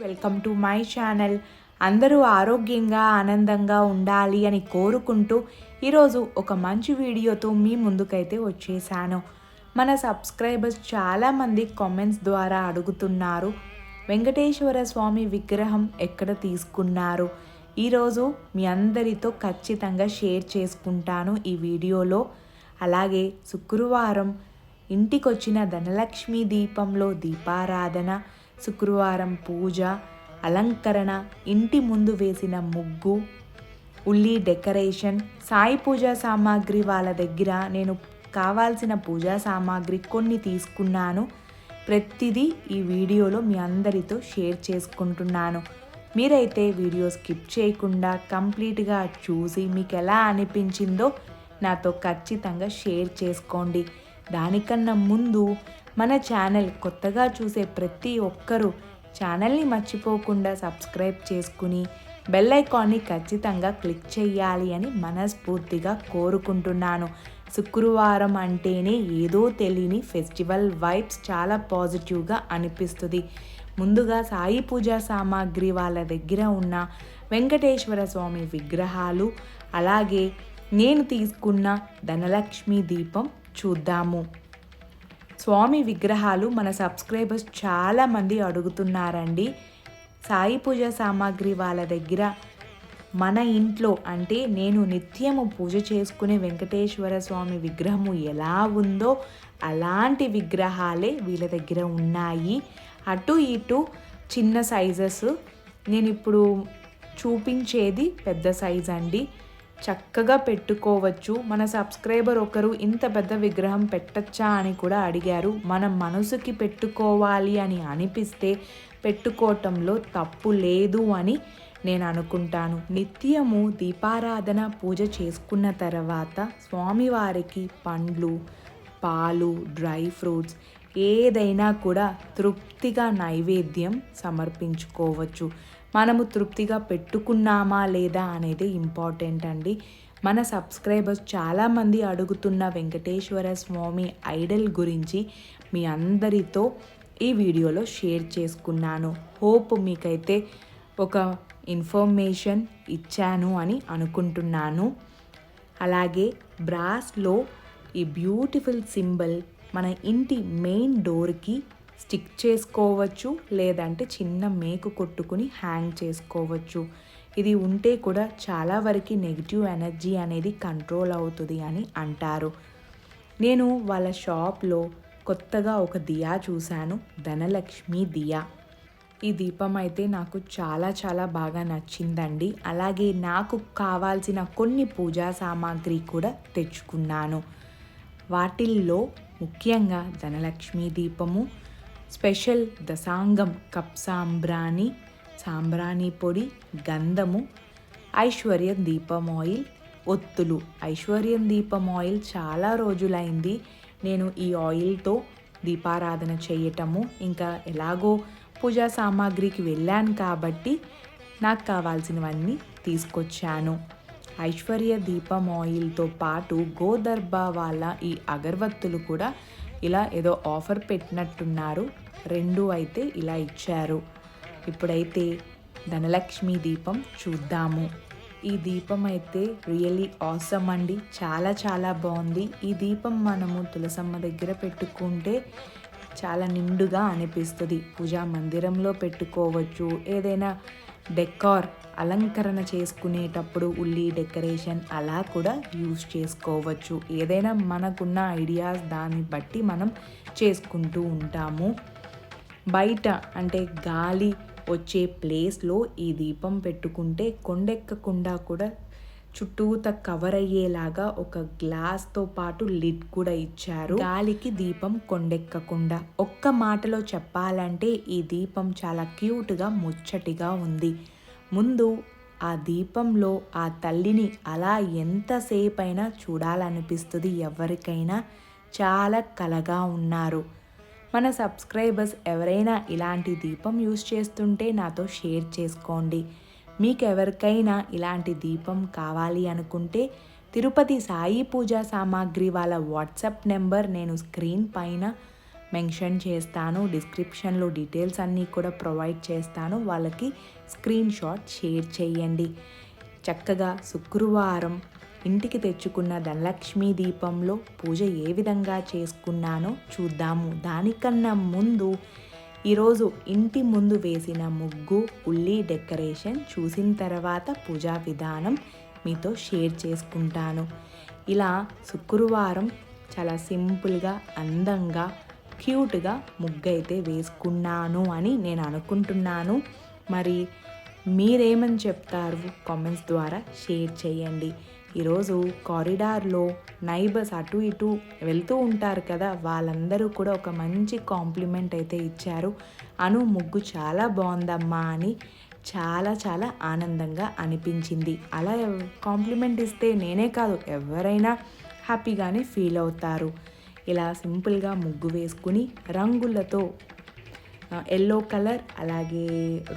Welcome to my channel. అందరూ ఆరోగ్యంగా ఆనందంగా ఉండాలి అని కోరుకుంటూ ఈరోజు ఒక మంచి వీడియోతో మీ ముందుకైతే వచ్చేసాను. మన సబ్స్క్రైబర్స్ చాలామంది కామెంట్స్ ద్వారా అడుగుతున్నారు వెంకటేశ్వర స్వామి విగ్రహం ఎక్కడ తీసుకున్నారు? ఈరోజు మీ అందరితో ఖచ్చితంగా షేర్ చేసుకుంటాను ఈ వీడియోలో. అలాగే శుక్రవారం ఇంటికొచ్చిన ధనలక్ష్మి దీపంలో దీపారాధన శుక్రవారం పూజ అలంకరణ ఇంటి ముందు వేసిన ముగ్గు ఉల్లి డెకరేషన్ సాయి పూజా సామాగ్రి వాళ్ళ దగ్గర నేను కావాల్సిన పూజా సామాగ్రి కొన్ని తీసుకున్నాను. ప్రతిదీ ఈ వీడియోలో మీ అందరితో షేర్ చేసుకుంటున్నాను. మీరైతే వీడియో స్కిప్ చేయకుండా కంప్లీట్గా చూసి మీకు ఎలా అనిపించిందో నాతో ఖచ్చితంగా షేర్ చేసుకోండి. దానికన్నా ముందు మన ఛానల్ కొత్తగా చూసే ప్రతి ఒక్కరూ ఛానల్ని మర్చిపోకుండా సబ్స్క్రైబ్ చేసుకుని బెల్ ఐకాన్ని ఖచ్చితంగా క్లిక్ చేయాలి అని మనస్ఫూర్తిగా కోరుకుంటున్నాను. శుక్రవారం అంటేనే ఏదో తెలియని ఫెస్టివల్ వైబ్స్ చాలా పాజిటివ్గా అనిపిస్తుంది. ముందుగా సాయి పూజా సామాగ్రి వాళ్ళ దగ్గర ఉన్న వెంకటేశ్వర స్వామి విగ్రహాలు అలాగే నేను తీసుకున్న ధనలక్ష్మి దీపం చూద్దాము. స్వామి విగ్రహాలు మన సబ్స్క్రైబర్స్ చాలామంది అడుగుతున్నారండి. సాయి పూజ సామాగ్రి వాళ్ళ దగ్గర మన ఇంట్లో అంటే నేను నిత్యము పూజ చేసుకునే వెంకటేశ్వర స్వామి విగ్రహము ఎలా ఉందో అలాంటి విగ్రహాలే వీళ్ళ దగ్గర ఉన్నాయి. అటు ఇటు చిన్న సైజెస్. నేను ఇప్పుడు చూపించేది పెద్ద సైజ్ అండి చక్కగా పెట్టుకోవచ్చు. మన సబ్స్క్రైబర్ ఒకరు ఇంత పెద్ద విగ్రహం పెట్టచ్చా అని కూడా అడిగారు. మనం మనసుకి పెట్టుకోవాలి అని అనిపిస్తే పెట్టుకోవటంలో తప్పు లేదు అని నేను అనుకుంటాను. నిత్యము దీపారాధన పూజ చేసుకున్న తర్వాత స్వామివారికి పండ్లు పాలు డ్రై ఫ్రూట్స్ ఏదైనా కూడా తృప్తిగా నైవేద్యం సమర్పించుకోవచ్చు. మనము తృప్తిగా పెట్టుకున్నామా లేదా అనేది ఇంపార్టెంట్ అండి. మన సబ్స్క్రైబర్స్ చాలామంది అడుగుతున్న వెంకటేశ్వర స్వామి ఐడల్ గురించి మీ అందరితో ఈ వీడియోలో షేర్ చేసుకున్నాను. హోప్ మీకైతే ఒక ఇన్ఫర్మేషన్ ఇచ్చాను అని అనుకుంటున్నాను. అలాగే బ్రాస్లో ఈ బ్యూటిఫుల్ సింబల్ మన ఇంటి మెయిన్ డోర్కి స్టిక్ చేసుకోవచ్చు లేదంటే చిన్న మేకు కొట్టుకుని హ్యాంగ్ చేసుకోవచ్చు. ఇది ఉంటే కూడా చాలా వరకు నెగిటివ్ ఎనర్జీ అనేది కంట్రోల్ అవుతుంది అని అంటారు. నేను వాళ్ళ షాప్లో కొత్తగా ఒక దియా చూశాను ధనలక్ష్మి దియా. ఈ దీపం అయితే నాకు చాలా చాలా బాగా నచ్చిందండి. అలాగే నాకు కావాల్సిన కొన్ని పూజా సామాగ్రి కూడా తెచ్చుకున్నాను. వాటిల్లో ముఖ్యంగా ధనలక్ష్మి దీపము స్పెషల్ దశాంగం కప్ సాంబ్రాణి సాంబ్రాణి పొడి గంధము ఐశ్వర్యం దీపం ఆయిల్ ఒత్తులు. ఐశ్వర్యం దీపం ఆయిల్ చాలా రోజులైంది. నేను ఈ ఆయిల్తో దీపారాధన చేయటము ఇంకా ఎలాగో పూజా సామాగ్రికి వెళ్ళాను కాబట్టి నాకు కావాల్సినవన్నీ తీసుకొచ్చాను. ఐశ్వర్య దీపం ఆయిల్తో పాటు గోదర్భ వాళ్ళ ఈ అగరవత్తులు కూడా ఇలా ఏదో ఆఫర్ పెట్టినట్టున్నారు. రెండు అయితే ఇలా ఇచ్చారు. ఇప్పుడైతే ధనలక్ష్మి దీపం చూద్దాము. ఈ దీపం అయితే రియలీ ఆసమ్ అండి. చాలా చాలా బాగుంది. ఈ దీపం మనము తులసమ్మ దగ్గర పెట్టుకుంటే చాలా నిండుగా అనిపిస్తుంది. పూజా మందిరంలో పెట్టుకోవచ్చు. ఏదైనా డెకార్ అలంకరణ చేసుకునేటప్పుడు ఉల్లి డెకరేషన్ అలా కూడా యూజ్ చేసుకోవచ్చు. ఏదైనా మనకున్న ఐడియాస్ దాన్ని బట్టి మనం చేసుకుంటూ ఉంటాము. బయట అంటే గాలి వచ్చే ప్లేస్లో ఈ దీపం పెట్టుకుంటే కొండెక్కకుండా కూడా చుట్టూత కవర్ అయ్యేలాగా ఒక గ్లాస్తో పాటు లిడ్ కూడా ఇచ్చారు. గాలికి దీపం కొండెక్కకుండా. ఒక్క మాటలో చెప్పాలంటే ఈ దీపం చాలా క్యూట్గా ముచ్చటిగా ఉంది. ముందు ఆ దీపంలో ఆ తల్లిని అలా ఎంతసేపైనా చూడాలనిపిస్తుంది. ఎవరికైనా చాలా కలగా ఉన్నారు. మన సబ్స్క్రైబర్స్ ఎవరైనా ఇలాంటి దీపం యూస్ చేస్తుంటే నాతో షేర్ చేసుకోండి. మీకు ఎవరికైనా ఇలాంటి దీపం కావాలి అనుకుంటే తిరుపతి సాయి పూజా సామాగ్రి వాళ్ళ వాట్సాప్ నెంబర్ నేను స్క్రీన్ పైన మెన్షన్ చేస్తాను. డిస్క్రిప్షన్లో డీటెయిల్స్ అన్నీ కూడా ప్రొవైడ్ చేస్తాను. వాళ్ళకి స్క్రీన్ షాట్ షేర్ చేయండి. చక్కగా శుక్రవారం ఇంటికి తెచ్చుకున్న ధనలక్ష్మీ దీపంలో పూజ ఏ విధంగా చేసుకున్నానో చూద్దాము. దానికన్నా ముందు ఈరోజు ఇంటి ముందు వేసిన ముగ్గు ఉల్లి డెకరేషన్ చూసిన తర్వాత పూజా విధానం మీతో షేర్ చేసుకుంటాను. ఇలా శుక్రవారం చాలా సింపుల్గా అందంగా క్యూట్గా ముగ్గు అయితే వేసుకున్నాను అని నేను అనుకుంటున్నాను. మరి మీరేమని చెప్తారు? కామెంట్స్ ద్వారా షేర్ చేయండి. ఈరోజు కారిడార్లో నైబర్స్ అటు ఇటు వెళ్తూ ఉంటారు కదా వాళ్ళందరూ కూడా ఒక మంచి కాంప్లిమెంట్ అయితే ఇచ్చారు. అను ముగ్గు చాలా బాగుందమ్మా అని చాలా చాలా ఆనందంగా అనిపించింది. అలా కాంప్లిమెంట్ ఇస్తే నేనే కాదు ఎవరైనా హ్యాపీగానే ఫీల్ అవుతారు. ఇలా సింపుల్గా ముగ్గు వేసుకుని రంగులతో ఎల్లో కలర్ అలాగే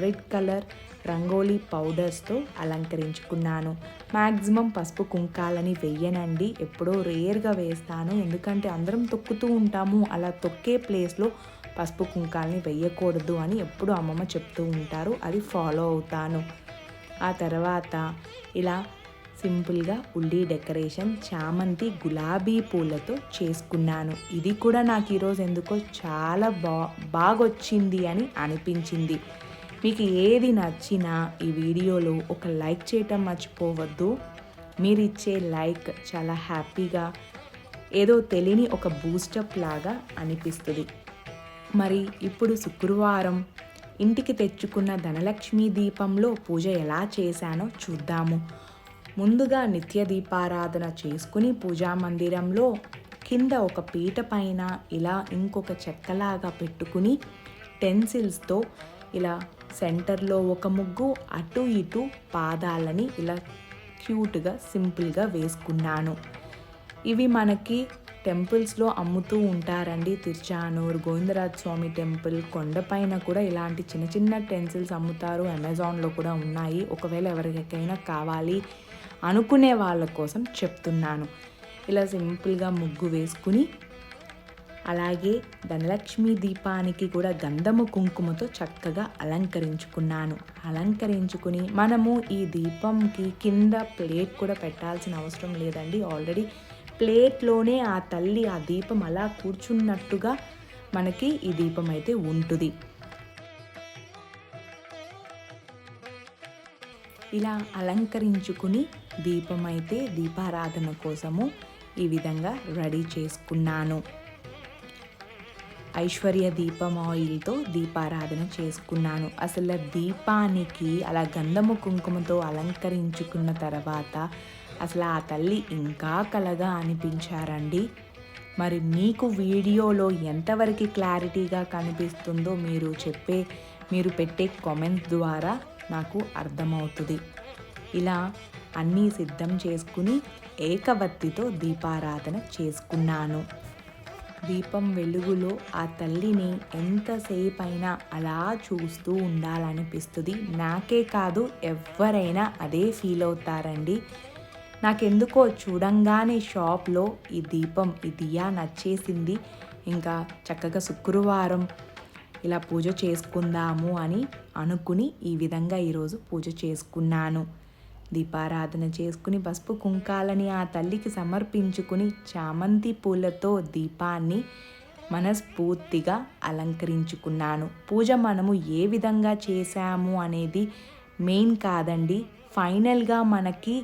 రెడ్ కలర్ రంగోలీ పౌడర్స్తో అలంకరించుకున్నాను. మ్యాక్సిమం పసుపు కుంకాలని వెయ్యనండి. ఎప్పుడో రేర్గా వేస్తాను. ఎందుకంటే అందరం తొక్కుతూ ఉంటాము. అలా తొక్కే ప్లేస్లో పసుపు కుంకాలని వెయ్యకూడదు అని ఎప్పుడు అమ్మమ్మ చెప్తూ ఉంటారు. అది ఫాలో అవుతాను. ఆ తర్వాత ఇలా సింపుల్గా ఉల్లి డెకరేషన్ చామంతి గులాబీ పూలతో చేసుకున్నాను. ఇది కూడా నాకు ఈరోజు ఎందుకో చాలా బా బాగొచ్చింది అని అనిపించింది. మీకు ఏది నచ్చినా ఈ వీడియోలో ఒక లైక్ చేయటం మర్చిపోవద్దు. మీరు ఇచ్చే లైక్ చాలా హ్యాపీగా ఏదో తెలియని ఒక బూస్టప్ లాగా అనిపిస్తుంది. మరి ఇప్పుడు శుక్రవారం ఇంటికి తెచ్చుకున్న ధనలక్ష్మి దీపంలో పూజ ఎలా చేశానో చూద్దాము. ముందుగా నిత్య దీపారాధన చేసుకుని పూజా మందిరంలో కింద ఒక పీట పైన ఇలా ఇంకొక చెక్కలాగా పెట్టుకుని టెన్సిల్స్తో ఇలా సెంటర్లో ఒక ముగ్గు అటు ఇటు పాదాలని ఇలా క్యూట్గా సింపుల్గా వేసుకున్నాను. ఇవి మనకి టెంపుల్స్లో అమ్ముతూ ఉంటారండి. తిరుచానూర్ గోవిందరాజ్ స్వామి టెంపుల్ కొండపైన కూడా ఇలాంటి చిన్న చిన్న టెన్సిల్స్ అమ్ముతారు. అమెజాన్లో కూడా ఉన్నాయి. ఒకవేళ ఎవరికైనా కావాలి అనుకునే వాళ్ళ కోసం చెప్తున్నాను. ఇలా సింపుల్గా ముగ్గు వేసుకుని అలాగే ధనలక్ష్మి దీపానికి కూడా గంధము కుంకుమతో చక్కగా అలంకరించుకున్నాను. అలంకరించుకుని మనము ఈ దీపంకి కింద ప్లేట్ కూడా పెట్టాల్సిన అవసరం లేదండి. ఆల్రెడీ ప్లేట్లోనే ఆ తల్లి ఆ దీపం అలా కూర్చున్నట్టుగా మనకి ఈ దీపం అయితే ఉంటుంది. ఇలా అలంకరించుకుని దీపం అయితే దీపారాధన కోసము ఈ విధంగా రెడీ చేసుకున్నాను. ఐశ్వర్య దీపం ఆయిల్తో దీపారాధన చేసుకున్నాను. అసలు దీపానికి అలా గంధము కుంకుమతో అలంకరించుకున్న తర్వాత అసలు ఆ తల్లి ఇంకా కలగా అనిపించారండి. మరి మీకు వీడియోలో ఎంతవరకు క్లారిటీగా కనిపిస్తుందో మీరు చెప్పే మీరు పెట్టే కామెంట్స్ ద్వారా నాకు అర్థమవుతుంది. ఇలా అన్నీ సిద్ధం చేసుకుని ఏకవత్తితో దీపారాధన చేసుకున్నాను. దీపం వెలుగులో ఆ తల్లిని ఎంతసేపు అయినా అలా చూస్తూ ఉండాలనిపిస్తుంది. నాకే కాదు ఎవరైనా అదే ఫీల్ అవుతారండి. నాకెందుకో చూడంగానే షాప్లో ఈ దీపం ఈ దియా నచ్చేసింది. ఇంకా చక్కగా శుక్రవారం ఇలా పూజ చేసుకుందాము అని అనుకుని ఈ విధంగా ఈరోజు పూజ చేసుకున్నాను. దీపారాధన చేసుకుని పసుపు కుంకాలని ఆ తల్లికి సమర్పించుకుని చామంతి పూలతో దీపాన్ని మనస్ఫూర్తిగా అలంకరించుకున్నాను. పూజ మనము ఏ విధంగా చేశాము అనేది మెయిన్ కాదండి. ఫైనల్గా మనకి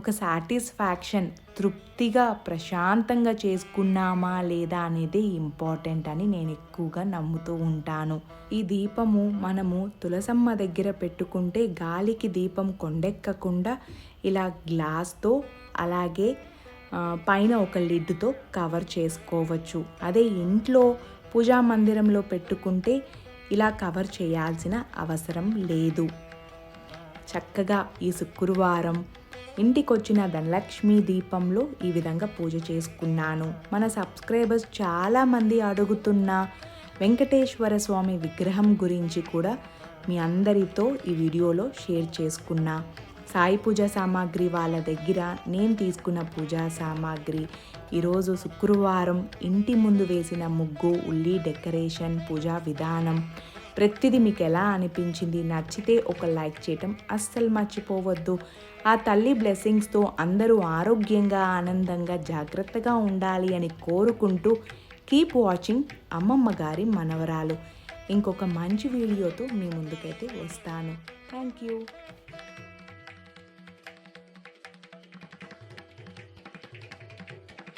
ఒక సాటిస్ఫాక్షన్ తృప్తిగా ప్రశాంతంగా చేసుకున్నామా లేదా అనేది ఇంపార్టెంట్ అని నేను ఎక్కువగా నమ్ముతూ ఉంటాను. ఈ దీపము మనము తులసమ్మ దగ్గర పెట్టుకుంటే గాలికి దీపం కొండెక్కకుండా ఇలా గ్లాస్తో అలాగే పైన ఒక లిడ్తో కవర్ చేసుకోవచ్చు. అదే ఇంట్లో పూజా మందిరంలో పెట్టుకుంటే ఇలా కవర్ చేయాల్సిన అవసరం లేదు. చక్కగా ఈ శుక్రవారం ఇంటికొచ్చిన ధనలక్ష్మి దీపంలో ఈ విధంగా పూజ చేసుకున్నాను. మన సబ్స్క్రైబర్స్ చాలామంది అడుగుతున్న వెంకటేశ్వర స్వామి విగ్రహం గురించి కూడా మీ అందరితో ఈ వీడియోలో షేర్ చేసుకున్నా. సాయి పూజ సామాగ్రి వాళ్ళ దగ్గర నేను తీసుకున్న పూజా సామాగ్రి. ఈరోజు శుక్రవారం ఇంటి ముందు వేసిన ముగ్గు ఉల్లి డెకరేషన్ పూజా విధానం ప్రతిదీ మీకు ఎలా అనిపించింది? నచ్చితే ఒక లైక్ చేయటం అస్సలు మర్చిపోవద్దు. ఆ తల్లి బ్లెస్సింగ్స్తో అందరూ ఆరోగ్యంగా ఆనందంగా జాగ్రత్తగా ఉండాలి అని కోరుకుంటూ కీప్ వాచింగ్ అమ్మమ్మ గారి మనవరాలు. ఇంకొక మంచి వీడియోతో మీ ముందుకైతే వస్తాను. Thank you.